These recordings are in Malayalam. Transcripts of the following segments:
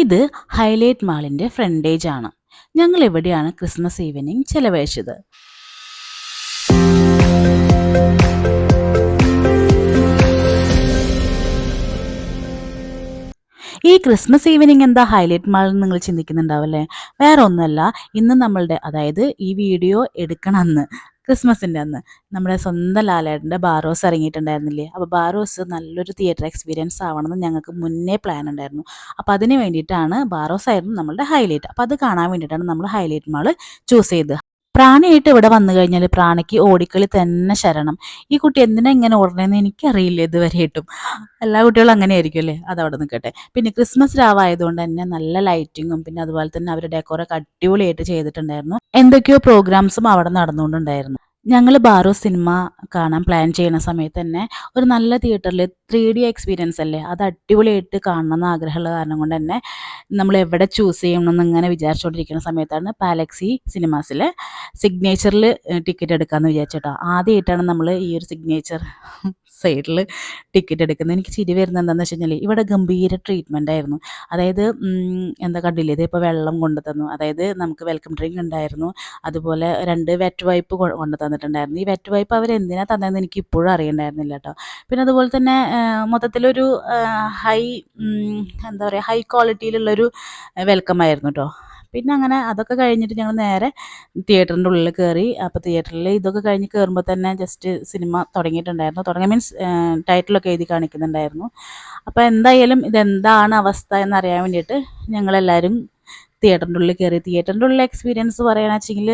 ഇത് ഹൈലൈറ്റ് മാളിന്റെ ഫ്രണ്ടേജ് ആണ്. ഞങ്ങൾ എവിടെയാണ് ക്രിസ്മസ് ഈവനിങ് ചെലവഴിച്ചത്? ഈ ക്രിസ്മസ് ഈവനിങ് എന്താ ഹൈലൈറ്റ് മാൾ എന്ന് നിങ്ങൾ ചിന്തിക്കുന്നുണ്ടാവല്ലേ വേറെ ഒന്നല്ല ഇന്ന് നമ്മളുടെ അതായത് ഈ വീഡിയോ എടുക്കണമെന്ന്. ക്രിസ്മസിന്റെ അന്ന് നമ്മുടെ സ്വന്തം ലാലേട്ടന്റെ ബാറോസ് ഇറങ്ങിയിട്ടുണ്ടായിരുന്നില്ലേ? അപ്പോൾ ബാറോസ് നല്ലൊരു തിയേറ്റർ എക്സ്പീരിയൻസ് ആവണമെന്ന് ഞങ്ങൾക്ക് മുന്നേ പ്ലാൻ ഉണ്ടായിരുന്നു. അപ്പോൾ അതിന് വേണ്ടിയിട്ടാണ് ബാറോസ് ആയിരുന്നു നമ്മളുടെ ഹൈലൈറ്റ്. അപ്പോൾ അത് കാണാൻ വേണ്ടിയിട്ടാണ് നമ്മൾ ഹൈലൈറ്റ് മാൾ ചൂസ് ചെയ്തത്. പ്രാണിയായിട്ട് ഇവിടെ വന്നു കഴിഞ്ഞാൽ പ്രാണിക്ക് ഓടിക്കളി തന്നെ ശരണം. ഈ കുട്ടി എന്തിനാ ഇങ്ങനെ ഓടണമെന്ന് എനിക്കറിയില്ല ഇതുവരെയായിട്ടും. എല്ലാ കുട്ടികളും അങ്ങനെ ആയിരിക്കും അല്ലേ അവിടെ നിൽക്കട്ടെ പിന്നെ ക്രിസ്മസ് രാവായതുകൊണ്ട് തന്നെ നല്ല ലൈറ്റിങ്ങും പിന്നെ അതുപോലെ തന്നെ അവർ ഡെക്കോറൊക്കെ അടിപൊളിയായിട്ട് ചെയ്തിട്ടുണ്ടായിരുന്നു. എന്തൊക്കെയോ പ്രോഗ്രാംസും അവിടെ നടന്നുകൊണ്ടുണ്ടായിരുന്നു. ഞങ്ങൾ ബാറോ സിനിമ കാണാൻ പ്ലാൻ ചെയ്യുന്ന സമയത്ത് തന്നെ ഒരു നല്ല തിയേറ്ററിൽ ത്രീ ഡി എക്സ്പീരിയൻസ് അല്ലേ? അത് അടിപൊളിയായിട്ട് കാണണം എന്ന് ആഗ്രഹമുള്ള കാരണം കൊണ്ട് തന്നെ നമ്മൾ എവിടെ ചൂസ് ചെയ്യണമെന്ന് ഇങ്ങനെ വിചാരിച്ചുകൊണ്ടിരിക്കുന്ന സമയത്താണ് പാലക്സി സിനിമാസിൽ സിഗ്നേച്ചറിൽ ടിക്കറ്റ് എടുക്കാമെന്ന് വിചാരിച്ചിട്ടോ. ആദ്യമായിട്ടാണ് നമ്മൾ ഈ ഒരു സിഗ്നേച്ചർ സൈഡിൽ ടിക്കറ്റ് എടുക്കുന്നത്. എനിക്ക് ചിരി വരുന്നത് എന്താണെന്ന് വെച്ച് കഴിഞ്ഞാൽ ഇവിടെ ഗംഭീര ട്രീറ്റ്മെന്റ് ആയിരുന്നു. അതായത് എന്താ കണ്ടില്ലേ? ഇതിപ്പോൾ വെള്ളം കൊണ്ടു തന്നു. അതായത് നമുക്ക് വെൽക്കം ഡ്രിങ്ക് ഉണ്ടായിരുന്നു. അതുപോലെ രണ്ട് വെറ്റ് വൈപ്പ് കൊണ്ടു തന്നിട്ടുണ്ടായിരുന്നു. ഈ വെറ്റ് വൈപ്പ് അവർ എന്തിനാ തന്നതെന്ന് എനിക്ക് ഇപ്പോഴും അറിയണ്ടായിരുന്നില്ല കേട്ടോ പിന്നെ അതുപോലെ തന്നെ മൊത്തത്തിലൊരു ഹൈ എന്താ പറയുക ഹൈ ക്വാളിറ്റിയിലുള്ളൊരു വെൽക്കം ആയിരുന്നു കേട്ടോ പിന്നെ അങ്ങനെ അതൊക്കെ കഴിഞ്ഞിട്ട് ഞങ്ങൾ നേരെ തിയേറ്ററിന്റെ ഉള്ളിൽ കയറി അപ്പോൾ തിയേറ്ററിൽ ഇതൊക്കെ കഴിഞ്ഞ് കയറുമ്പോൾ തന്നെ ജസ്റ്റ് സിനിമ തുടങ്ങിയിട്ടുണ്ടായിരുന്നു. തുടങ്ങിയ മീൻസ് ടൈറ്റിലൊക്കെ എഴുതി കാണിക്കുന്നുണ്ടായിരുന്നു. അപ്പോൾ എന്തായാലും ഇതെന്താണ് അവസ്ഥ എന്നറിയാൻ വേണ്ടിയിട്ട് ഞങ്ങളെല്ലാവരും തിയേറ്ററിന്റെ ഉള്ളിൽ കയറി തിയേറ്ററിന്റെ ഉള്ളിൽ എക്സ്പീരിയൻസ് പറയുകയാണെന്ന് വെച്ചെങ്കിൽ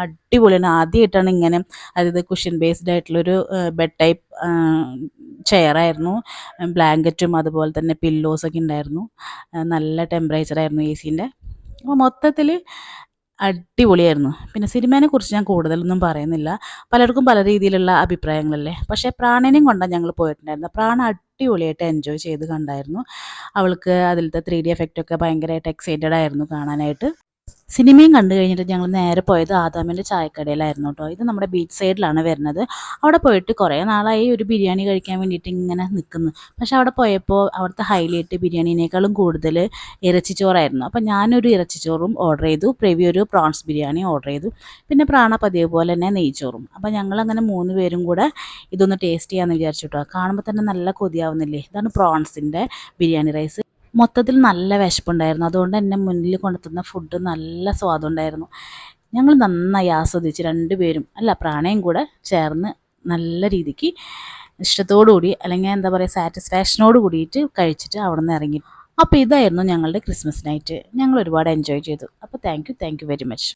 അടിപൊളിയാണ്. ആദ്യമായിട്ടാണ് ഇങ്ങനെ അതായത് കുഷ്യൻ ബേസ്ഡ് ആയിട്ടുള്ളൊരു ബെഡ് ടൈപ്പ് ചെയറായിരുന്നു ബ്ലാങ്കറ്റും അതുപോലെ തന്നെ പില്ലോസൊക്കെ ഉണ്ടായിരുന്നു. നല്ല ടെമ്പറേച്ചറായിരുന്നു എ സീന്റെ അപ്പോൾ മൊത്തത്തിൽ അടിപൊളിയായിരുന്നു. പിന്നെ സിനിമേനെ കുറിച്ച് ഞാൻ കൂടുതലൊന്നും പറയുന്നില്ല. പലർക്കും പല രീതിയിലുള്ള അഭിപ്രായങ്ങളല്ലേ? പക്ഷേ പ്രാണനെയും കൊണ്ടാണ് ഞങ്ങൾ പോയിട്ടുണ്ടായിരുന്നത്. പ്രാണ അടിപൊളിയായിട്ട് എൻജോയ് ചെയ്ത് കണ്ടായിരുന്നു. അവൾക്ക് അതിലത്തെ ത്രീ ഡി എഫക്റ്റൊക്കെ ഭയങ്കരമായിട്ട് എക്സൈറ്റഡ് ആയിരുന്നു കാണാനായിട്ട്. സിനിമയും കണ്ടു കഴിഞ്ഞിട്ട് ഞങ്ങൾ നേരെ പോയത് ആദാമിന്റെ ചായക്കടയിലായിരുന്നു കേട്ടോ ഇത് നമ്മുടെ ബീച്ച് സൈഡിലാണ് വരുന്നത്. അവിടെ പോയിട്ട് കുറേ നാളായി ഒരു ബിരിയാണി കഴിക്കാൻ വേണ്ടിയിട്ട് ഇങ്ങനെ നിൽക്കുന്നു പക്ഷെ അവിടെ പോയപ്പോൾ അവിടുത്തെ ഹൈലൈറ്റ് ബിരിയാണിനേക്കാളും കൂടുതൽ ഇറച്ചിച്ചോറായിരുന്നു. അപ്പോൾ ഞാനൊരു ഇറച്ചിച്ചോറും ഓർഡർ ചെയ്തു. പ്രവി ഒരു പ്രോൺസ് ബിരിയാണി ഓർഡർ ചെയ്തു. പിന്നെ പ്രാണ പതിവ് പോലെ തന്നെ നെയ്ച്ചോറും. അപ്പോൾ ഞങ്ങളങ്ങനെ മൂന്ന് പേരും കൂടെ ഇതൊന്ന് ടേസ്റ്റ് ചെയ്യാമെന്ന് വിചാരിച്ചു കേട്ടോ കാണുമ്പോൾ തന്നെ നല്ല കൊതിയാവുന്നില്ലേ? ഇതാണ് പ്രോൺസിന്റെ ബിരിയാണി റൈസ്. മൊത്തത്തിൽ നല്ല വിശപ്പുണ്ടായിരുന്നു. അതുകൊണ്ട് എന്നെ മുന്നിൽ കൊണ്ടെത്തുന്ന ഫുഡ് നല്ല സ്വാദുണ്ടായിരുന്നു ഞങ്ങൾ നന്നായി ആസ്വദിച്ച് രണ്ടുപേരും അല്ല പ്രാണയും കൂടെ ചേർന്ന് നല്ല രീതിക്ക് ഇഷ്ടത്തോടുകൂടി അല്ലെങ്കിൽ എന്താ പറയുക സാറ്റിസ്ഫാക്ഷനോട് കൂടിയിട്ട് കഴിച്ചിട്ട് അവിടെ നിന്ന് ഇറങ്ങി. അപ്പോൾ ഇതായിരുന്നു ഞങ്ങളുടെ ക്രിസ്മസ് നൈറ്റ് ഞങ്ങൾ ഒരുപാട് എൻജോയ് ചെയ്തു. അപ്പോൾ thank you thank you very much